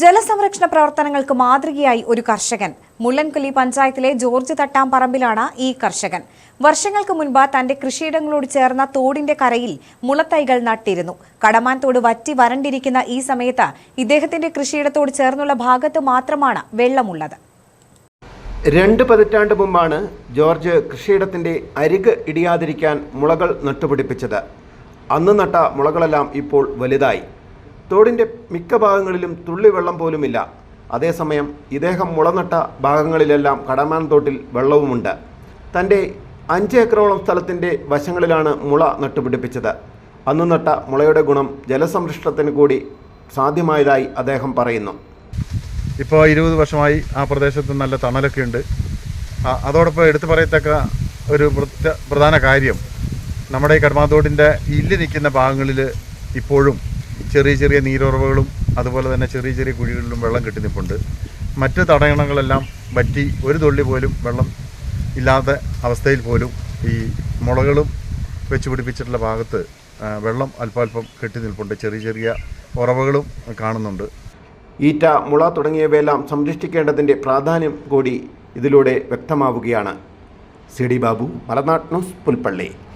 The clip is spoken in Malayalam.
ജലസംരക്ഷണ പ്രവർത്തനങ്ങൾക്ക് മാതൃകയായി ഒരു കർഷകൻ. മുള്ളൻകൊല്ലി പഞ്ചായത്തിലെ ജോർജ് തട്ടാംപറമ്പിലാണ് ഈ കർഷകൻ. വർഷങ്ങൾക്ക് മുൻപ് തന്റെ കൃഷിയിടങ്ങളോട് ചേർന്ന തോടിന്റെ കരയിൽ മുളത്തൈകൾ നട്ടിരുന്നു. കടമാൻ തോട് വറ്റി വരണ്ടിരിക്കുന്ന ഈ സമയത്ത് ഇദ്ദേഹത്തിന്റെ കൃഷിയിടത്തോട് ചേർന്നുള്ള ഭാഗത്ത് മാത്രമാണ് വെള്ളമുള്ളത്. രണ്ട് പതിറ്റാണ്ട് മുമ്പാണ് ജോർജ് കൃഷിയിടത്തിന്റെ അരിക് ഇടിയാതിരിക്കാൻ മുളകൾ നട്ടുപിടിപ്പിച്ചത്. അന്ന് നട്ട മുളകളെല്ലാം ഇപ്പോൾ വലുതായി. തോടിന്റെ മിക്ക ഭാഗങ്ങളിലും തുള്ളി വെള്ളം പോലുമില്ല. അതേസമയം ഇദ്ദേഹം മുളനട്ട ഭാഗങ്ങളിലെല്ലാം കടമാൻ തോട്ടിൽ വെള്ളവുമുണ്ട്. തന്റെ അഞ്ച് ഏക്കറോളം സ്ഥലത്തിന്റെ വശങ്ങളിലാണ് മുള നട്ടുപിടിപ്പിച്ചത്. അന്ന് നട്ട മുളയുടെ ഗുണം ജലസംരക്ഷണത്തിന് കൂടി സാധ്യമായതായി അദ്ദേഹം പറയുന്നു. ഇപ്പോൾ ഇരുപത് വർഷമായി ആ പ്രദേശത്ത് നല്ല തണലൊക്കെ ഉണ്ട് അതോടൊപ്പം എടുത്തു പറയത്തക്ക ഒരു പ്രധാന കാര്യം നമ്മുടെ ഈ കടമാതോടിന്റെ ഇല്ല് നിൽക്കുന്ന ഭാഗങ്ങളിൽ ഇപ്പോഴും ചെറിയ ചെറിയ നീരുറവുകളും അതുപോലെ തന്നെ ചെറിയ ചെറിയ കുഴികളിലും വെള്ളം കെട്ടി നിൽപ്പുണ്ട് മറ്റ് തടയണങ്ങളെല്ലാം വറ്റി ഒരു തുള്ളി പോലും വെള്ളം ഇല്ലാത്ത അവസ്ഥയിൽ പോലും ഈ മുളകളും വെച്ച് പിടിപ്പിച്ചിട്ടുള്ള ഭാഗത്ത് വെള്ളം അല്പാൽപ്പം കെട്ടി നിൽപ്പുണ്ട്. ചെറിയ ചെറിയ ഉറവകളും കാണുന്നുണ്ട്. ഈറ്റ മുള തുടങ്ങിയവയെല്ലാം സംരക്ഷിക്കേണ്ടതിന്റെ പ്രാധാന്യം കൂടി ഇതിലൂടെ വ്യക്തമാവുകയാണ്. C D Babu Malanad news Pulpally.